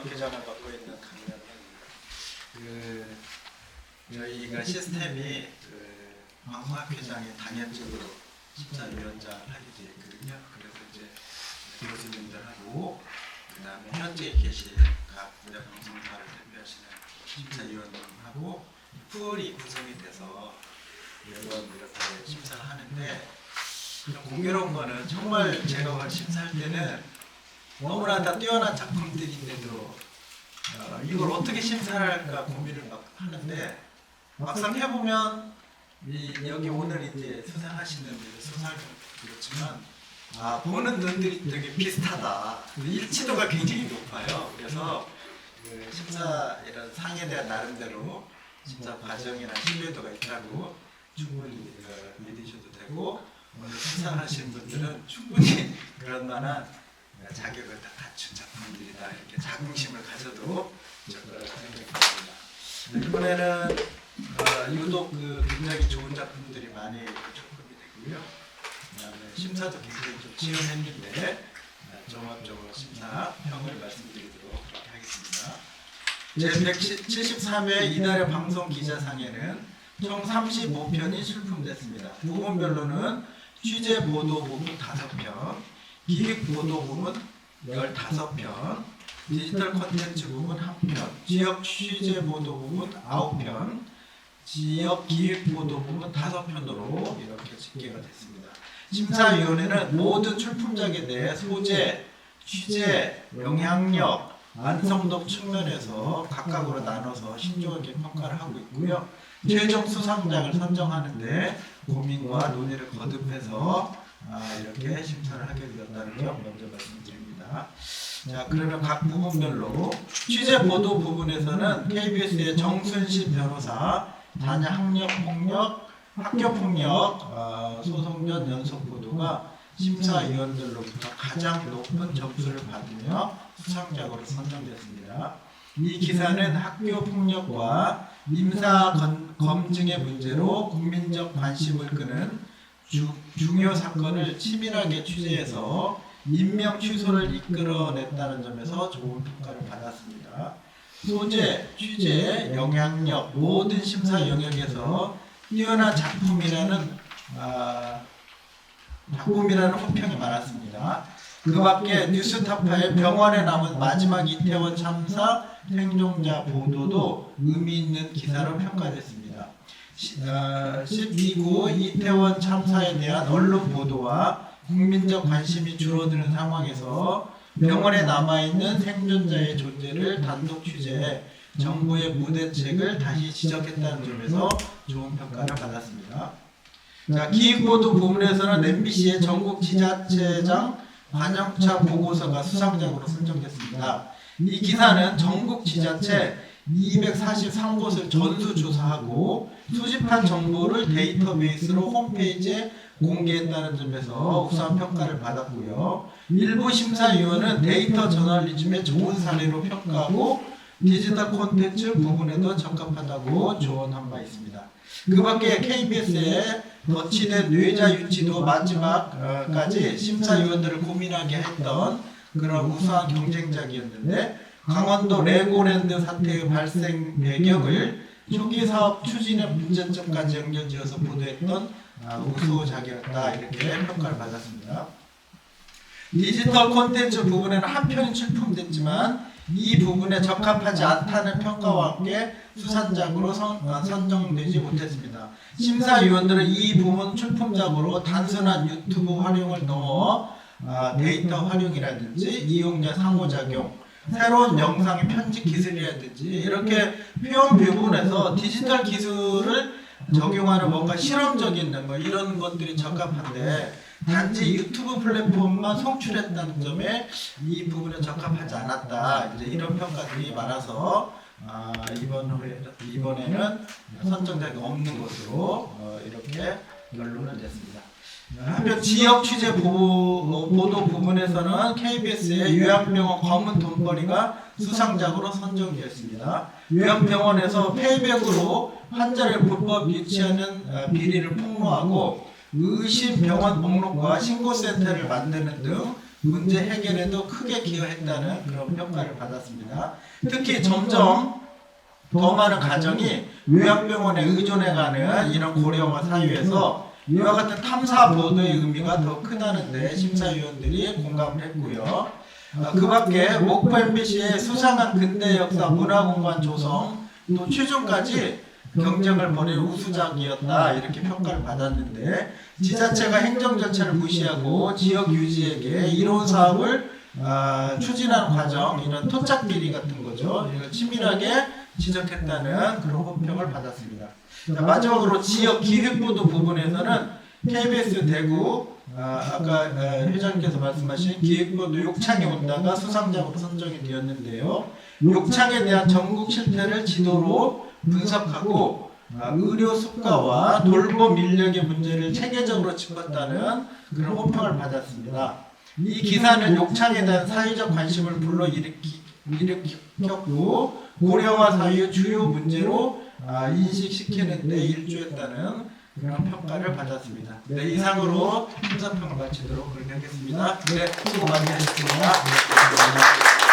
의학회장을 맡고 있는 강민입니다. 그 저희가 시스템이 그 방송학회장이 단연적으로 심사위원장 하게 돼 있거든요. 그래서 이제 교수님들하고 그다음에 현재 계신 각 분야 방송사를 대표하시는 심사위원님하고 풀이 구성이 돼서 매번 이렇게 심사를 하는데 좀 공교로운 거는 정말 제가 심사할 때는 너무나 다 뛰어난 작품들인데도 어, 이걸 어떻게 심사를 할까 고민을 막 하는데 막상 해보면 이, 여기 오늘 이제 수상하시는 수상도 그렇지만 아 보는 눈들이 되게 비슷하다. 일치도가 굉장히 높아요. 그래서 그 심사 이런 상에 대한 나름대로 심사 과정이나 신뢰도가 있다고 충분히 그 믿으셔도 되고 오늘 심사하신 분들은 충분히 그런 만한 자격을 다 갖춘 작품들이다 이렇게 자긍심을 가져도 하는 게 있습니다. 이번에는 어, 유독 그 굉장히 좋은 작품들이 많이 접근이 되고요. 그다음에 심사도 굉장히 좀 치열했는데 어, 종합적으로 심사 평을 말씀드리도록 하겠습니다. 제 173회 이달의 방송 기자상에는 총 35편이 출품됐습니다. 부분별로는 취재 보도 부분 5편, 기획 보도 부분 15편, 디지털 콘텐츠 부분 1편, 지역 취재 보도 부분 9편, 지역 기획 보도 부분 5편으로 이렇게 집계가 됐습니다. 심사위원회는 모든 출품작에 대해 소재, 취재, 영향력, 완성도 측면에서 각각으로 나눠서 신중하게 평가를 하고 있고요. 최종 수상작을 선정하는데 고민과 논의를 거듭해서 아, 이렇게 심사를 하게 되었다는 점 먼저 말씀드립니다. 자 그러면 각 부분별로 취재 보도 부분에서는 KBS의 정순신 변호사 자녀 학력 폭력, 학교 폭력 어, 소송전 연속 보도가 심사위원들로부터 가장 높은 점수를 받으며 수상작으로 선정됐습니다. 이 기사는 학교 폭력과 건- 검증의 문제로 국민적 관심을 끄는 주, 중요 사건을 치밀하게 취재해서 임명 취소를 이끌어냈다는 점에서 좋은 평가를 받았습니다. 소재, 취재, 영향력 모든 심사 영역에서 뛰어난 작품이라는 아, 작품이라는 호평이 많았습니다. 그 밖에 뉴스타파의 병원에 남은 마지막 이태원 참사 생존자 보도도 의미 있는 기사로 평가됐습니다. 시- 어, 12구 이태원 참사에 대한 언론 보도와 국민적 관심이 줄어드는 상황에서 병원에 남아있는 생존자의 존재를 단독 취재해 정부의 무대책을 다시 지적했다는 점에서 좋은 평가를 받았습니다. 자, 기획보도 부분에서는 MBC의 전국 지자체장 관영차 보고서가 수상작으로 선정됐습니다. 이 기사는 전국 지자체 243곳을 전수조사하고 수집한 정보를 데이터베이스로 홈페이지에 공개했다는 점에서 우수한 평가를 받았고요. 일부 심사위원은 데이터 저널리즘의 좋은 사례로 평가하고 디지털 콘텐츠 부분에도 적합하다고 조언한 바 있습니다. 그 밖에 KBS의 거치된 뇌자 유치도 마지막까지 심사위원들을 고민하게 했던 그런 우수한 경쟁작이었는데 강원도 레고랜드 사태의 발생 배경을 초기 사업 추진의 문제점까지 연결지어서 보도했던 아, 우수작이었다 이렇게 평가를 받았습니다. 디지털 콘텐츠 부분에는 한 편이 출품됐지만 이 부분에 적합하지 않다는 평가와 함께 수상작으로 선, 어, 선정되지 못했습니다. 심사위원들은 이 부분 출품작으로 단순한 유튜브 활용을 넘어 아, 데이터 활용이라든지 이용자 상호작용, 새로운 영상의 편집 기술이라든지 이렇게 표현 부분에서 디지털 기술을 적용하는 뭔가 실험적인 뭐 이런 것들이 적합한데 단지 유튜브 플랫폼만 송출했다는 점에 이 부분에 적합하지 않았다 이제 이런 평가들이 많아서 아, 이번 회 이번에는 선정작이 없는 것으로 어, 이렇게 결론을 냈습니다. 한편 지역 취재 보, 보도 부분에서는 KBS의 요양병원 검은 돈벌이가 수상작으로 선정되었습니다. 요양병원에서 페이백으로 환자를 불법 유치하는 어, 비리를 폭로하고 의심 병원 목록과 신고센터를 만드는 등 문제 해결에도 크게 기여했다는 그런 평가를 받았습니다. 특히 점점 더 많은 가정이 요양병원에 의존해가는 이런 고령화 사회에서 이와 같은 탐사 보도의 의미가 더 크다는데 심사위원들이 공감을 했고요. 아, 그 밖에 목포 MBC의 수상한 근대 역사 문화공간 조성 또 최종까지 경쟁을 벌인 우수작이었다 이렇게 평가를 받았는데 지자체가 행정 절차를 무시하고 지역 유지에게 이론 사업을 아, 추진하는 과정 이런 토착 비리 같은 거죠 이걸 치밀하게 지적했다는 그런 호평을 받았습니다. 자, 마지막으로 지역 기획보도 부분에서는 KBS 대구 아, 아까 아, 회장님께서 말씀하신 기획보도 욕창에 온다가 수상작으로 선정이 되었는데요. 욕창에 대한 전국 실태를 지도로 분석하고 아, 의료 수가와 돌봄 인력의 문제를 체계적으로 짚었다는 그런 호평을 받았습니다. 이 기사는 욕창에 대한 사회적 관심을 불러일으키, 일으켰고 고령화 사회의 주요 문제로 아, 인식시키는 데 일조했다는 그런 평가를 받았습니다. 네, 이상으로 심사평을 마치도록 그렇게 하겠습니다. 네, 수고 많이 하셨습니다. 네.